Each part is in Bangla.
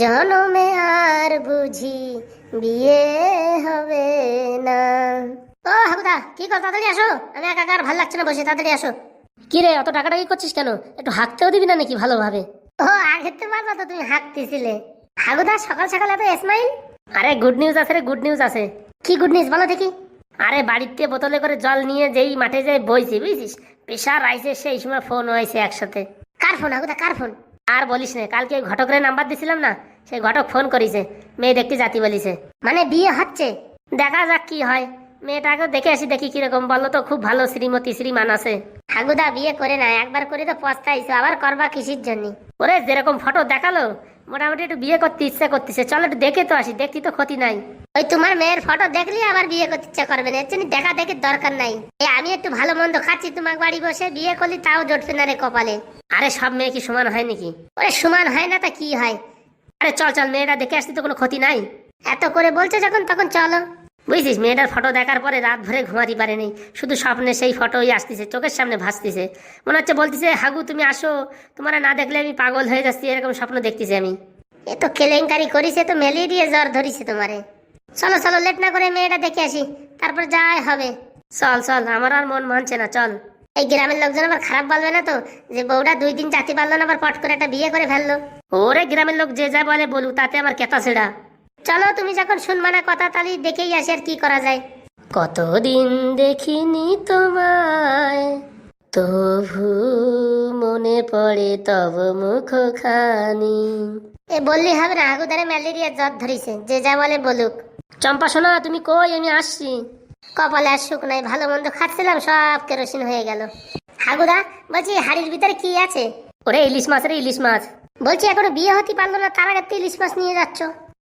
জনমে আর বুঝি বিয়ে হবে না। ও হাবুদা, কি কর, তাড়াতাড়ি আসো। আমি একা আর ভালো লাগছে না বসে, তাড়াতাড়ি আসো। কি রে অত টাকাটা কি করছিস কেন? একটু হাঁকতেও দিবি না নাকি ভালোভাবে? ও, আগের তো পারবা তো তুমি হাঁকতেছিলে। হাগুদা সকাল সকাল এত স্মাইল আরে গুড নিউজ আছে রে গুড নিউজ আছে। কি গুড নিউজ বলো দেখি। আরে, বাড়িতে বোতলে করে জল নিয়ে যেই মাঠে যাই বইছি, বুঝছিস? প্রেশার আইছে সেই সময় ফোন হয়েছে একসাথে। কার ফোন হাগুদা কার ফোন আর বলিস না, কালকে ঘটকের নাম্বার দিছিলাম না? সেই ঘটক ফোন করিছে মেয়ে দেখতে জাতি বলিছে। মানে বিয়ে হচ্ছে? দেখা যাক কি হয়। মেয়েটাকে দেখে আসি দেখি কীরকম বলল তো খুব ভালো শ্রীমতী শ্রীমান আছে। হাগুদা বিয়ে করে না একবার করে তো পস্তাইছো আবার করবা কিসির জন্য? ওরে যেরকম ফটো দেখাল মোটামুটি একটু বিয়ে করতে ইচ্ছা করতেছে। চলো একটু দেখে তো আসি দেখতে তো ক্ষতি নাই। ওই তোমার মেয়ের ফটো দেখলি আবার বিয়ে করতে ইচ্ছা করবে না এর জন্য দেখা দেখে দরকার নাই। এই আমি একটু ভালো মন্দ খাচ্ছি তোমার বাড়ি বসে বিয়ে করলি তাও জটবে না রে কপালে। আরে সব মেয়ে কি সমান হয় নাকি? ওরে সমান হয় না তা কি হয়? আরে চল চল, মেয়েটা দেখে আসতে তো কোনো ক্ষতি নাই। এত করে বলছে যখন, তখন চলো। বুঝছিস, মেয়েটার ফটো দেখার পরে রাত ভরে ঘুমাতে পারেনি। শুধু স্বপ্নে সেই ফটোই আসতেছে, চোখের সামনে ভাসতেছে। মনে হচ্ছে বলতেছে, হাগু, তুমি আসো। তোমার না দেখলে আমি পাগল হয়ে যাচ্ছি, এরকম স্বপ্ন দেখতেছি আমি। এ তো কেলেঙ্কারি করিছে তো ম্যালেরিয়া জ্বর ধরিছে তোমারে। চলো চলো, লেট না করে মেয়েটা দেখে আসি। তারপর যাই হবে। চল চল, আমার আর মন মানছে না, চল। এই গ্রামের লোকজন আবার খারাপ বলবে না তো? যে বউটা দুই দিন জাতি পারল না, আবার পট করে একটা বিয়ে করে ফেলল। ওরে গ্রামের লোক যে যা বলে বলুক, তাতে আমার কেতা ছেড়া। চলো, তুমি যখন শুনবা না কথা, তাহলে দেখেই আসি আর কি করা যায়। কতদিন দেখিনি তোমায়, তবু মনে পড়ে তব মুখ খানি এ বললি হবে না আগুদারে ম্যালেরিয়া জ্বর ধরিছে, যে যা বলে বলুক। চম্পা শোনা, তুমি কই? আমি আসছি। কপালে আর সুখ নাই, ভালো মন্দ খাচ্ছিলাম, সব কেরোসিন হয়ে গেল। হাগুদা, বলছি, হাড়ির ভিতরে কি আছে? ওরে, ইলিশ মাছ রে, ইলিশ মাছ। বলছি, এখনও বিয়ে হতে পারল না, তার আগে ইলিশ মাছ নিয়ে যাচ্ছ।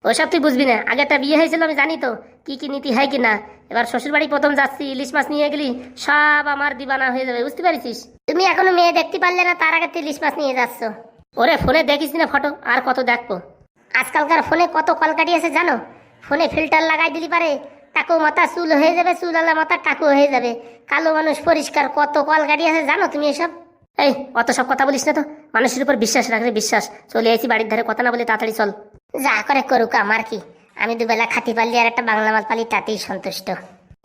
ওসব তুই বুঝবি না। আগে একটা বিয়ে হয়েছিল, আমি জানি তো, কি কি নীতি হয় কি না এবার শ্বশুর বাড়ি প্রথম যাচ্ছি, ইলিশ মাছ নিয়ে গেলি, সব আমার দিবানা হয়ে যাবে, বুঝতে পারিস তুমি এখনও মেয়ে দেখতে পারলে না, তার আগে ইলিশ মাছ নিয়ে যাচ্ছ। ওরে, ফোনে দেখিস না ফটো, আর কত দেখব। আজকালকার ফোনে কত কল কাটিয়েছে জানো? ফোনে ফিল্টার লাগাই দিলি পারে টাকু মাথা চুল হয়ে যাবে চুলালা মাথা টাকু হয়ে যাবে। কালো মানুষ পরিষ্কার, কত কল কাটিয়েছে জানো তুমি এসব? এই, অত সব কথা বলিস না তো। মানুষের উপর বিশ্বাস রাখলে বিশ্বাস। চলে এসেছি বাড়ির ধারে, কথা না বলে তাড়াতাড়ি চল। যা করে করুক আমার কি। আমি দুবেলা খাতি পারলি আর একটা বাংলা মাল পালি, তাতেই সন্তুষ্ট।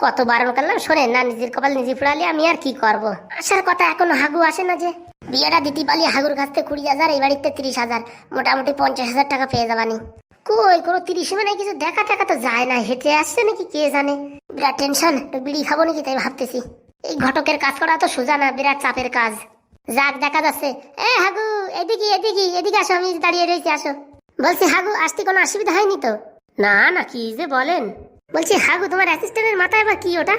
কত বারণ করলাম শোনে না, নিজের কপাল নিজে ফুরালি, আমি আর কি করব? আসার কথা এখনও হাগু আসে না যে। বিয়েটা দিতে পারলি হাগুর কাছ থেকে কুড়ি হাজার, এই বাড়িতে তিরিশ হাজার। মোটামুটি পঞ্চাশ হাজার টাকা পেয়ে যাবানি। কই, কোনো তিরিশ মানে কিছু দেখা টাকা তো যায় না। হেঁটে আসছে নাকি কে জানে? বিরাট টেনশন, বিড়ি খাব নাকি তাই ভাবতেছি। এই ঘটকের কাজ করা তো সোজা না, বিরাট চাপের কাজ। যাক, দেখা যাচ্ছে। এ, হাগু, এদিকে এদিকে এদিকে আসো, আমি দাঁড়িয়ে রয়েছি আসো। বলছি, হাগু, আসতে কোনো অসুবিধা হয়নি তো? না না, কি যে বলেন। বলছি, হাগু, তোমার অ্যাসিস্ট্যান্টের মাথায় বা কি ওটা?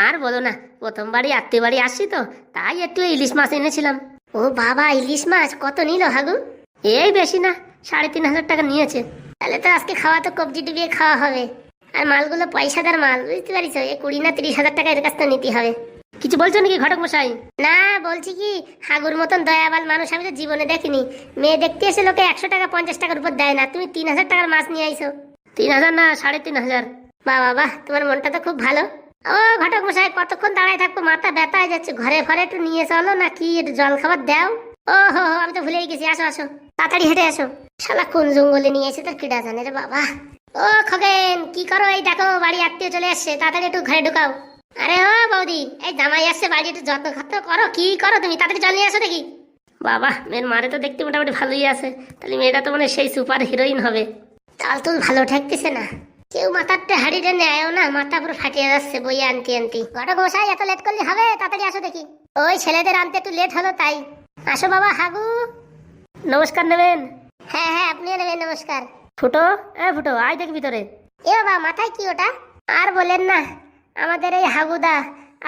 আর বলো না প্রথমবারই আত্মীয় বাড়ি আসছি তো, তাই একটু ইলিশ মাছ এনেছিলাম। ও বাবা, ইলিশ মাছ, কত নিল, হাগু? এই বেশি না, সাড়ে তিন হাজার টাকা নিয়েছে। তাহলে তো আজকে খাওয়া তো কবজি ডুবিয়ে খাওয়া হবে। আর মালগুলো পয়সাদার মাল, বুঝতে পারিস? এই কুড়ি না তিরিশ হাজার টাকা এর কাছ থেকে নিতে হবে। কিছু বলছো নাকি ঘটক মশাই? না বলছি কি হাগুর মতন দয়াবাল মানুষ আমি তো জীবনে দেখিনি। মেয়ে দেখতে এসে লোকে একশো টাকা পঞ্চাশ টাকার উপর দেয় না। তুমি তিন হাজার টাকার মাছ নিয়ে আইছো তিন হাজার না সাড়ে তিন হাজার। বাহ বাহ তোমার মনটা তো খুব ভালো। ও ঘটক মশাই কতক্ষণ দাঁড়ায় থাকব? মাথা ব্যথা হয়ে যাচ্ছে। ঘরে ঘরে একটু নিয়ে চলো না কি? একটু জল খাবার দাও। ও হো হো আমি তো ভুলেই গেছি। আসো আসো। তাড়াতাড়ি হেঁটে আসো শালা কোন জঙ্গলে নিয়ে এসে তোর কিডা জানে রে বাবা। ও খগেন কি করো? এই দেখো বাড়ি আত্মীয় চলে আসছে তাড়াতাড়ি একটু ঘরে ঢুকাও। আরে ও বৌদি, এই জামাই আসছে বাড়ি একটু যত্ন খাত্র করো, কি করো তুমি? তাড়াতাড়ি জল নিয়ে আসো দেখি। বাবা, মেয়ের মারে তো দেখতে মোটামুটি ভালোই আছে। তাহলে মেয়েটা তো মানে সেই সুপার হিরোইন হবে। তাল তো ভালো ঠেকতেছে না। কেউ মাথারটা হাড়িটা নেয়ও না, মাথা পুরো ফাটিয়ে যাচ্ছে বই আনতি আনতি। ঘটক মশাই, এত লেট করলে হবে? তাড়াতাড়ি আসো দেখি। ওই ছেলেদের আনতে একটু লেট হলো তাই। আসো বাবা, হাগু। নমস্কার নেবেন? হ্যাঁ হ্যাঁ আপনিও নেবেন নমস্কার। ফুটো? এ ফুটো, আয় দেখ ভিতরে। এ বাবা, মাথায় কি ওটা? আর বলেন না। আমাদের এই হাগুদা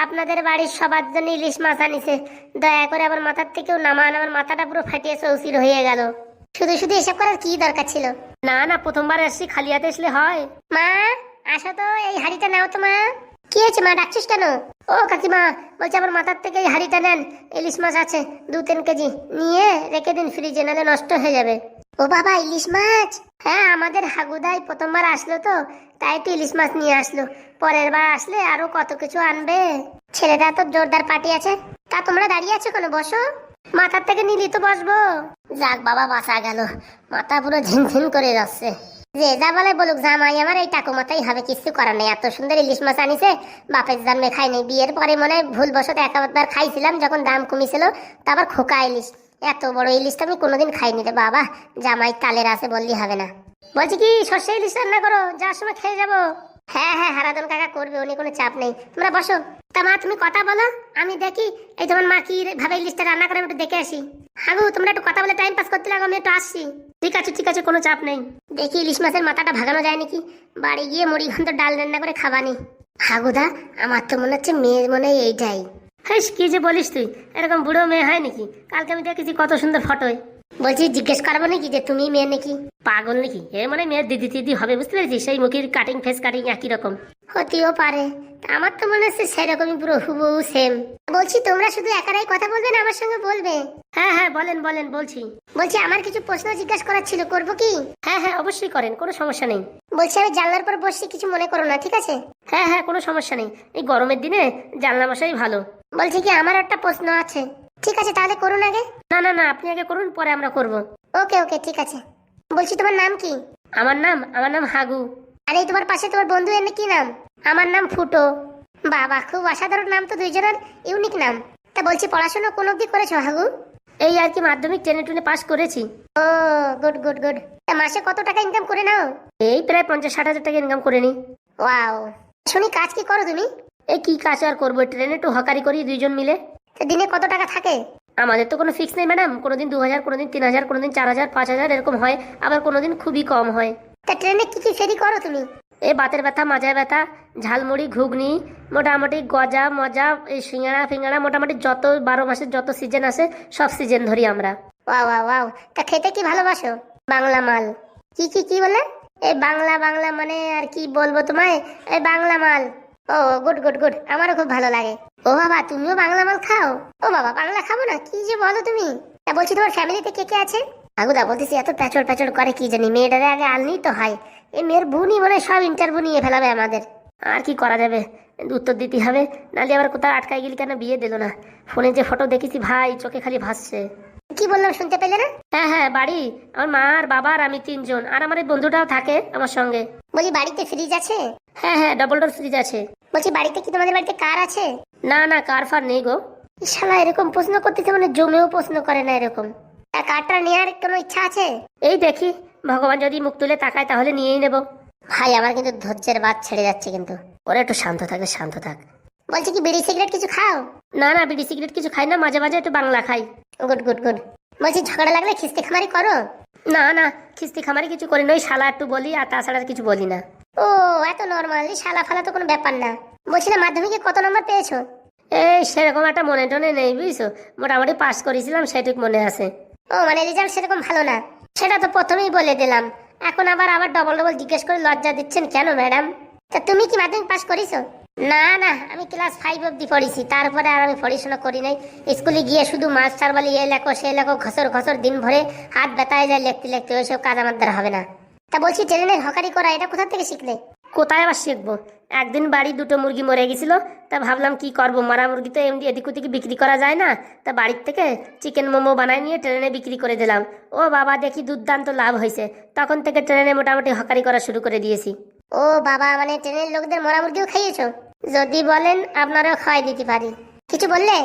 আপনাদের বাড়ির সবার জন্য ইলিশ মাছ আনিছে। দয়া করে আবার মাথার থেকেও নামান আমার মাথাটা পুরো ফাটিয়ে চৌচির হয়ে গেল। শুধু শুধু এসব করার কি দরকার ছিল? না না প্রথমবার এসছি খালি হাতে আসলে হয়। মা আসো তো এই হাড়িটা নাও তো মা। কি হয়েছে মা ডাকছিস কেন? ও কাকিমা বলছে আমার মাথার থেকে এই হাড়িটা নেন ইলিশ মাছ আছে দু তিন কেজি। নিয়ে রেখে দিন ফ্রিজে নাহলে নষ্ট হয়ে যাবে। ও বাবা, ইলিশ মাছ? হ্যাঁ আমাদের হাগুদাই প্রথমবার আসলো তো, তাই তো ইলিশ মাছ নিয়ে আসলো। পরের বার আসলে আরও কত কিছু আনবে। ছেলেটা তো জোরদার পার্টি আছে। তা তোমরা দাঁড়িয়ে আছো কেন? বসো। মাথার থেকে নিলি তো বসবো। যাক বাবা, বাঁচা গেল। মাথা পুরো ঝিনঝিন করে যাচ্ছে। যে যা বলে বলুক, জামাই আমার, এই টাকু মাথাই হবে। কিছু করার নেই। এত সুন্দর ইলিশ মাছ আনিছে, বাপের জন্মে খাই নাই। বিয়ের পরে মনে হয় ভুল বসত একবার খাইছিলাম, যখন দাম কমিছিল তারপর খোকা ইলিশ। এত বড় ইলিশটা আমি কোনোদিন খাইনি রে বাবা। জামাই তালের আছে বললি হবে না। বলছি কি, সর্ষে ইলিশ রান্না করো যার সময় খেয়ে যাব। হ্যাঁ হ্যাঁ হারাদন কাকা করবে, উনি কোনো চাপ নেই। তোমরা বসো। তা মা, তুমি কথা বলো, আমি দেখি এই তোমার মা কি ভাবে ইলিশটা রান্না করে একটু দেখে আসি। হাগু তোমরা একটু কথা বলে টাইম পাস করতে লাগো, আমি একটু আসছি। ঠিক আছে ঠিক আছে, কোনো চাপ নেই। দেখি ইলিশ মাছের মাথাটা ভাগানো যায় নাকি? বাড়ি গিয়ে মুড়ি ঘন্ট ডাল রান্না করে খাবানি। হাগুদা, আমার তো মনে হচ্ছে মেয়ে মনে হয় এইটাই। হ্যাঁ কি যে বলিস তুই? এরকম বুড়ো মেয়ে হয় নাকি? কালকে আমি দেখেছি কত সুন্দর ফটোয় বলছি জিজ্ঞেস করব নাকি যে তুমি মেয়ে নাকি? পাগল নাকি? এ মানে মেয়ের দিদি দিদি হবে বুঝতে পেরেছি সেই মুখের কাটিং ফেস কাটিং একই রকম। হতেও পারে। আমার তো মনে হচ্ছে সেরকমই পুরো হুবহু সেম বলছি তোমরা শুধু একারাই কথা বলবে না আমার সঙ্গে বলবে? হ্যাঁ হ্যাঁ বলেন বলেন বলছি। বলছি আমার কিছু প্রশ্ন জিজ্ঞাসা করার ছিল করব কি? হ্যাঁ হ্যাঁ অবশ্যই করেন কোনো সমস্যা নেই। বলছি আমি জানলার পর বসছি কিছু মনে করো না ঠিক আছে? হ্যাঁ হ্যাঁ কোনো সমস্যা নেই। এই গরমের দিনে জানলা বসাই ভালো। বলছি কি আমার একটা প্রশ্ন আছে। ঠিক আছে তাহলে করুন আগে। না না না আপনি আগে করুন পরে আমরা করব। ওকে ওকে ঠিক আছে। বলছি তোমার নাম কি? আমার নাম আমার নাম হাগু। আরে তোমার পাশে তোমার বন্ধু এর কি নাম? আমার নাম ফুটো। বাবা খুব অসাধারণ নাম তো দুইজনের ইউনিক নাম। তা বলছি পড়াশোনা কোন অবধি করেছ হাগু? এই আর কি মাধ্যমিক টেনে টুনে পাস করেছি। Oh good good good. তা মাসে কত টাকা ইনকাম করে নাও? এই প্রায় পঞ্চাশ ষাট হাজার টাকা ইনকাম করে নি। ওয়াও। শুনি কাজ কি করো তুমি? এই কি কাজ আর করব ট্রেনে একটু হকারি করি দুইজন মিলে। দিনে কত টাকা থাকে? আমাদের তো কোনো ফিক্স নেই ম্যাডাম কোনোদিন দু হাজার কোনোদিন তিন হাজার কোনোদিন চার হাজার পাঁচ হাজার এরকম হয়। আবার কোনোদিন খুবই কম হয়। তা ট্রেনে কি কি ফেরি করো তুমি? এ বাতের ব্যথা মাজায় ব্যথা ঝালমুড়ি ঘুগনি মোটামুটি গজা মজা এই সিঙ্গাড়া ফিঙ্গাড়া মোটামুটি যত বারো মাসের যত সিজন আসে সব সিজন ধরি আমরা। ওয়াও তা খেতে কি ভালোবাসো? বাংলা মাল। কি কি কি বলে? এই বাংলা বাংলা মানে আর কি বলব তোমায়? এই বাংলা মাল। Oh, good good good. আমারও খুব ভালো লাগে। ও বাবা, তুমিও বাংলা মাল খাও? ও বাবা, বাংলা খাব না? কি যে বলো তুমি? তা বলছি, তোমার ফ্যামিলিতে কে কে আছে? আগুদা, বলতেছি, এত প্যাচড় প্যাচড় করে কি জানি, মেয়েটারে আগে আনলেই তো হয়। এই মেয়ের বুনি মনে সব ইন্টারভিউ নিয়ে ফেলাবে আমাদের। আর কি করা যাবে? উত্তর দিতে হবে। নাহলে আবার কোথাও আটকাই গেলি কেন? বিয়ে দিল না। ফোনে যে ফটো দেখেছি, ভাই, চোখে খালি ভাসছে। কি বললাম শুনতে পেলে না? হ্যাঁ হ্যাঁ বাড়ি। আমার মা আর বাবা আর আমি তিনজন। আর আমার এই বন্ধুটাও থাকে আমার সঙ্গে। বলি বাড়িতে ফ্রিজ আছে? হ্যাঁ হ্যাঁ ডবল ডোর ফ্রিজ আছে। বলছি বাড়িতে কি তোমাদের বাড়িতে কার আছে? না না কার ফার নেই গো। শালা এরকম প্রশ্ন করতেছে মানে জমেও প্রশ্ন করে না এরকম। তা কারটা নেওয়ার কোনো ইচ্ছা আছে? এই দেখি ভগবান যদি মুখ তুলে তাকায় তাহলে নিয়েই নেব। ভাই আমার কিন্তু ধৈর্যের বাদ ছেড়ে যাচ্ছে কিন্তু। ওরা একটু শান্ত থাকবে শান্ত থাক। বলছি কি বিড়ি সিগারেট কিছু খাও? না না বিড়ি সিগারেট কিছু খাই না মাঝে মাঝে একটু বাংলা খাই। গুড গুড গুড বলছি ঝগড়া লাগলে খিস্তি খামারি করো? না না খিস্তি খামারি কিছু করি না ওই শালা একটু বলি আর তাছাড়া কিছু বলি না। ও এত নর্মাল শালা ফালা তো কোনো ব্যাপার না। বলছি না মাধ্যমিকে কত নম্বর পেয়েছ? এই সেরকম একটা মনে টনে নেই বুঝছ? মোটামুটি পাস করেছিলাম সেটুক মনে আছে। ও মানে রেজাল্ট সেরকম ভালো না। সেটা তো প্রথমেই বলে দিলাম। এখন আবার আবার ডবল ডবল জিজ্ঞেস করে লজ্জা দিচ্ছেন কেন ম্যাডাম তা তুমি কি মাধ্যমিক পাস করিছো? না না আমি ক্লাস ফাইভ অব্দি পড়েছি। তারপরে আর আমি পড়াশোনা করি নাই। স্কুলে গিয়ে শুধু মাস্টার বলি এ লেখো সে লেখো ঘসর ঘসর দিন ভরে হাত ব্যথায় যায় লিখতে লিখতে ওইসব কাজ আমার দ্বারা হবে না। তা বলছি ট্রেনের হকারি করা এটা কোথা থেকে শিখলে? কোথায় আবার শিখব? একদিন বাড়ি দুটো মুরগি মরে গেছিল তা ভাবলাম কি করব? মরা মুরগি তো এমনি এদিক ওদিকে বিক্রি করা যায় না। তা বাড়ির থেকে চিকেন মোমো বানাই নিয়ে ট্রেনে বিক্রি করে দিলাম। ও বাবা দেখি দুর্দান্ত লাভ হয়েছে। তখন থেকে ট্রেনে মোটামুটি হকারি করা শুরু করে দিয়েছি। ও বাবা মানে ট্রেনের লোকদের মরা মুরগিও খাইয়েছো? যদি বলেন আপনারা খাওয়াই দিতে পারি। কিছু বললে?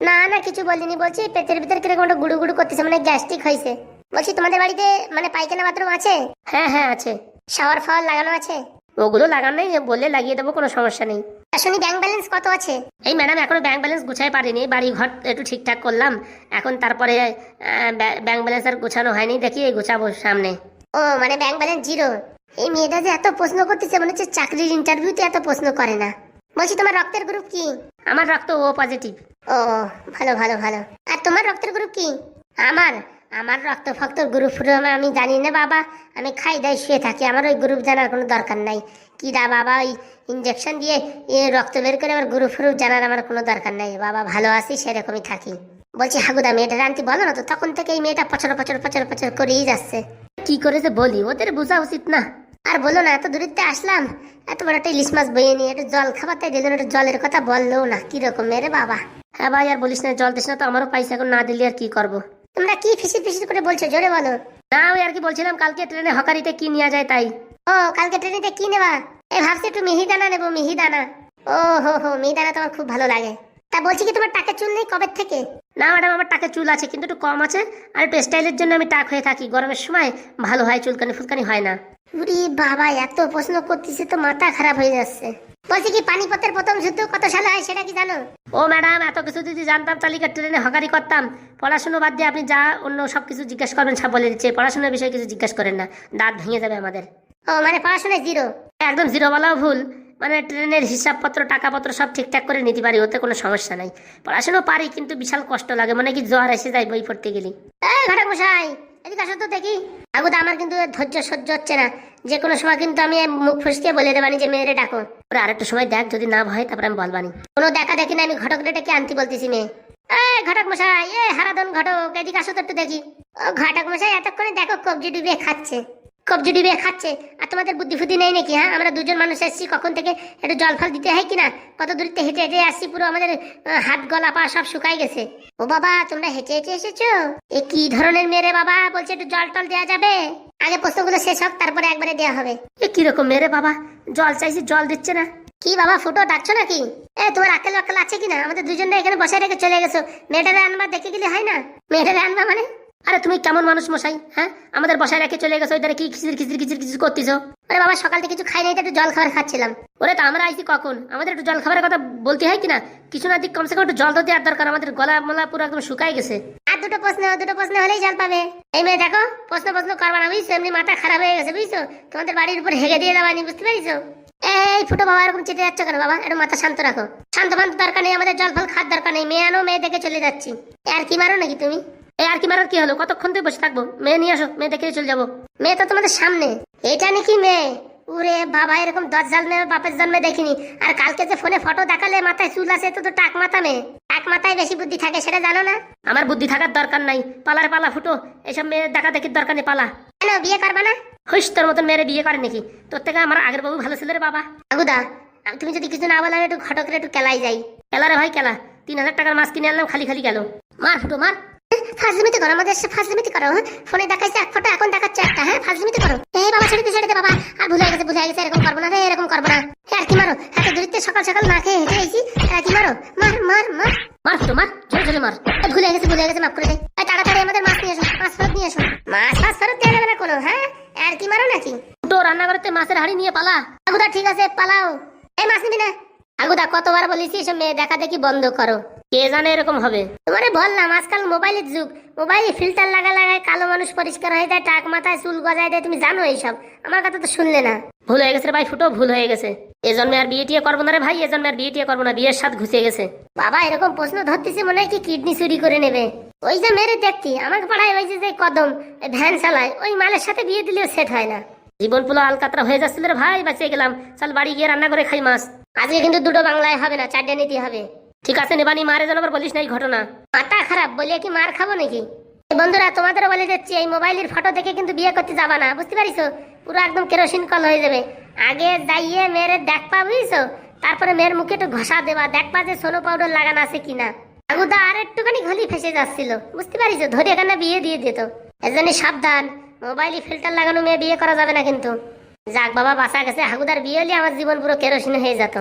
না না কিছু বলিনি। বলছি পেটের ভিতর কীরকম একটা গুড়ু গুড়ু করতেছে মানে গ্যাস্ট্রিক হয়েছে বলছি তোমাদের বাড়িতে মানে পায়খানা বাথরুম আছে? হ্যাঁ হ্যাঁ আছে। শাওয়ার ফাওয়ার লাগানো আছে? ওগুলো লাগানো নেই বললে লাগিয়ে দেবো কোনো সমস্যা নেই। শুনি ব্যাংক ব্যালেন্স কত আছে? এই ম্যাডাম এখনও ব্যাংক ব্যালেন্স গুছাই পারিনি বাড়ি ঘর একটু ঠিকঠাক করলাম। এখন তারপরে ব্যাংক ব্যালেন্স আর গোছানো হয়নি দেখি এই গুছাবো সামনে। ও মানে ব্যাংক ব্যালেন্স জিরো এই মেয়েটা যে এত প্রশ্ন করতেছে মনে হচ্ছে চাকরির ইন্টারভিউতে এত প্রশ্ন করে না। বলছি তোমার রক্তের গ্রুপ কি? আমার রক্ত ও পজিটিভ ও ভালো ভালো ভালো। আর তোমার রক্তের গ্রুপ কি? আমার আমার রক্ত ফক্ত গ্রুপ ফ্রুপ আমি জানি না বাবা। আমি খাই দাই শুয়ে থাকি আমার ওই গ্রুপ জানার কোনো দরকার নাই। কি দা বাবা ওই ইঞ্জেকশন দিয়ে এ রক্ত বের করে আমার গ্রুপ ফ্রুপ জানার আমার কোনো দরকার নাই। বাবা ভালো আছি সেরকমই থাকি। বলছি হাগুদা মেয়েটা আনতে বলো না তো তখন থেকে এই মেয়েটা পচর পচর পচর পচর করেই যাচ্ছে। কি করে যে বলি? ওদের বোঝা উচিত না। আর বলো না, এত দূরিতে আসলাম। এত বড় একটা ইলিশ মাছ বইয়ে নিয়ে একটু জল খাবার তাই দিল একটু জলের কথা বলল না কীরকম মেরে বাবা। হ্যাঁ ভাই, আর বলিস না, জল দিস না তো, আমারও পয়সা এখন না দিলে আর কি করব? তোমরা কি ফিসির ফিসির করে বলছো, জোরে বলো। না, ওই আর কি বলছিলাম, কালকে ট্রেনে হকারিতে কি নেওয়া যায় তাই। ও, কালকে ট্রেনেতে কি নেবা? এই ভাবছি একটু মিহিদানা নেব মিহিদানা ও, হো হো মিহিদানা তোমার খুব ভালো লাগে। তা বলছি কি, তোমার টাকা চুল নেই কবে থেকে? না ম্যাডাম আমার টাকা চুল আছে, কিন্তু একটু কম আছে, আর একটু স্টাইলের জন্য আমি টাক হয়ে থাকি। গরমের সময় ভালো হয়, চুলকানি ফুলকানি হয় না। উরি বাবা এত প্রশ্ন করতেছে তো মাথা খারাপ হয়ে যাচ্ছে। বলছি কি পানিপথের প্রথম যুদ্ধ কত সালে হয় সেটা কি জানো? ও ম্যাডাম এত কিছু যদি জানতাম তাহলে ট্রেনে হকারি করতাম? পড়াশোনা বাদ দিয়ে আপনি যা অন্য সব কিছু জিজ্ঞেস করবেন সব বলে দিচ্ছে। পড়াশোনার বিষয়ে কিছু জিজ্ঞেস করেন না দাঁত ভেঙে যাবে আমাদের। ও মানে পড়াশোনায় জিরো একদম জিরো বলাও ভুল। মানে ট্রেনের হিসাবপত্র টাকাপত্র সব ঠিকঠাক করে নিতে পারি ওতে কোনো সমস্যা নাই। পড়াশোনা পারি কিন্তু বিশাল কষ্ট লাগে। মানে কি জ্বর এসে যায় বই পড়তে গেলি। এই ঘটক মশাই এদিকে আসো তো দেখি। আগুদা আমার কিন্তু ধৈর্য সহ্য হচ্ছে না। যে কোনো সময় কিন্তু আমি মুখ ফুসকে বলে দেবানি যে মেয়েরে ডাকো। ওরা আরেকটু সময় দেখ, যদি না ভয় তারপরে আমি বলবানি। কোনো দেখা দেখি না আমি ঘটক রেটাকে আনতে বলতেছি মেয়ে। এই ঘটক মশাই এ হারাদন ঘটক, এদিকে আসো তো একটু দেখি। ও ঘটক মশাই, এতক্ষণে দেখো কবজি ডুবিয়ে খাচ্ছে। কবজি ডুবিয়ে খাচ্ছে, আর তোমাদের বুদ্ধি ফুদ্ধি নেই নাকি হ্যাঁ? আমরা দুজন মানুষ এসেছি, কখন থেকে একটু জল ফল দিতে হয় কিনা? কত দূরতে হেঁটে হেঁটে আসছি, পুরো আমাদের হাত গলা পা সব শুকাই গেছে। ও বাবা, তোমরা হেঁটে হেঁটে এসেছ? এ কি ধরনের মেরে বাবা? বলছে একটু জল টল দেওয়া যাবে। আগে প্রশ্নগুলো শেষ হোক, তারপরে একবারে দেওয়া হবে। এ কীরকম মেরে বাবা? জল চাইছি, জল দিচ্ছে না। কি বাবা, ফুটো, ডাকছো নাকি? এ, তোমার আকেল আকেল আছে কিনা? আমাদের দুজনে এখানে বসে রেখে চলে গেছো। মেয়েটারে আনবা, দেখে গেলে হয় না? মেয়েটারে আনবা মানে? আরে তুমি কেমন মানুষ মশাই হ্যাঁ? আমাদের বসায় রেখে চলে গেছো ওইটারে কি খিচির খিচির খিচির খিচির করতেছো? আরে বাবা, সকাল থেকে কিছু খাই নাই একটু জল খাবার খাচ্ছিলাম। ওরে তো আমরা আইছি কখন? আমাদের একটু জল খাবারের কথা বলতে হয় কিনা? কিছু না দিক কমসে কম একটু জল তো দেওয়ার দরকার, আমাদের গলা মলা পুরো একদম শুকাই গেছে। আর দুটো প্রশ্ন দুটো প্রশ্ন হলেই জল পাবে। এই মেয়ে দেখো, প্রশ্ন প্রশ্ন করবা না, বুঝছ? এমনি মাথা খারাপ হয়ে গেছে, বুঝছ? তোমাদের বাড়ির উপর হেগে দিয়ে দেওয়া বুঝতে পারিছো? এই ফুটো বাবা, এরকম চেটে যাচ্ছ কেন বাবা? একটু মাথা শান্ত রাখো। শান্ত ফান্ত দরকার নেই, আমাদের জল ফল খাওয়ার দরকার নেই। মেয়ে আনো, মেয়ে দেখে চলে যাচ্ছি। আর কি মারো নাকি তুমি? এই আর কি মারার কি হলো? কতক্ষণ থেকে বসে থাকব? মেয়ে নিয়ে আসো মেয়ে দেখে চলে যাব। মেয়ে তো তোমাদের সামনে। এটা নাকি মেয়ে? উরে বাবা এরকম দশ জাল মেয়ে বাপের জন্মে দেখিনি। আর কালকে যে ফোনে ফটো দেখালে মাথায় চুল আছে তো তো টাক মাথা মেয়ে। টাক মাথায় বেশি বুদ্ধি থাকে সেটা জানো না? আমার বুদ্ধি থাকার দরকার নাই। পালার পালা ফুটো। এসব মেয়ে দেখা দেখির দরকার নেই পালা। কেন বিয়ে করবা না? হইস তোর মতন মেয়েরে বিয়ে করে নাকি? তোর থেকে আমার আগের বাবু ভালো ছিল রে বাবা। আগুদা তুমি যদি কিছু না বলে একটু ঘটকের একটু কেলাই যাই। কেলা রে ভাই কেলা। তিন হাজার টাকার মাছ কিনে আনলাম খালি খালি গেল। মার ফুটো মার। ফাজলিমিতে করো, আমাদের সাথে ফাজলিমিতে করো হ্যাঁ? ফোনে দেখাইছে এক ফটো, এখন দেখাচ্ছে একটা হ্যাঁ? ফাজলিমিতে করো। এই বাবা ছেড়ে ছেড়ে দে বাবা? আর ভুলে গেছে ভুলে গেছে, এরকম করব না রে, এরকম করব না। আর কি মারো? এত দূরিতে সকাল সকাল না খেয়ে হেঁটে আইছি আর কি মারো? মার মার মার। মার ফুটো মার। জোরে জোরে মার। ভুলে গেছে ভুলে গেছে, মাফ করে দে। তাড়াতাড়ি আমাদের মাছ নিয়ে এসো, মাছ ফেরত নিয়ে এসো। মাছ ফাছ ফেরত দেওয়া যাবে না কোনো হ্যাঁ? আর কি মারো নাকি? ফুটো রান্নাঘরেতে মাছের হাড়ি নিয়ে পালা। আগুদা, ঠিক আছে, পালাও। এই মাছ নিবি না। আগুদা, কতবার বলেছি মেয়ে দেখা দেখি বন্ধ করো। কে জানে এরকম হবে? তোমারে বললাম আজকাল মোবাইলের যুগ। মোবাইলে ফিল্টার লাগা লাগায় কালো মানুষ পরিষ্কার হয়ে যায় টাক মাথায় চুল গজায় দেয় তুমি জানো এইসব? আমার কথা তো শুনলে না। ভুল হয়ে গেছে ভাই ফুটো ভুল হয়ে গেছে। এ জন্মে আর বিয়ে টিয়ে করব না রে ভাই এ জন্মে আর বিয়ে টিয়ে করব না বিয়ের সাথ ঘুষে গেছে। বাবা এরকম প্রশ্ন ধরতেছে মনে হয় কি কিডনি চুরি করে নেবে। ওই যে মেরে দেখতি আমাকে পাড়ায় ওই যে কদম ভ্যান চালায় ওই মালের সাথে বিয়ে দিলেও সেট হয় না। জীবন পুরো আলকাতরা হয়ে যাচ্ছিল রে ভাই বাঁচিয়ে গেলাম। চল বাড়ি গিয়ে রান্না করে খাই মাছ। আজকে কিন্তু দুটো বাংলায় হবে না চারটে নিতে হবে। ঠিক আছে, নেবানি মারে যেন আবার বলিস না এই ঘটনা। মাথা খারাপ বলে কি মার খাব নাকি? বন্ধুরা, তোমাদেরও বলে দিচ্ছি এই মোবাইলের ফটো দেখে কিন্তু বিয়ে করতে যাবা না, বুঝতে পারিছো? পুরো একদম কেরোসিন কল হয়ে যাবে। আগে যাইয়ে মেয়ের দেখপা বুঝছ? তারপরে মেয়ের মুখে একটু ঘষা দেবা, দেখবা যে সোনো পাউডার লাগানো আছে কিনা। আগুদা আর একটুখানি ঘলি ফেসে যাচ্ছিল, বুঝতে পারিছো? ধরে এখানে বিয়ে দিয়ে দিত। এজন্য সাবধান মোবাইলে ফিল্টার লাগানো মেয়ে বিয়ে করা যাবে না কিন্তু। যাক বাবা বাসা গেছে। হাগুদার বিয়ে হলে আমার জীবন পুরো কেরোসিন হয়ে যেত।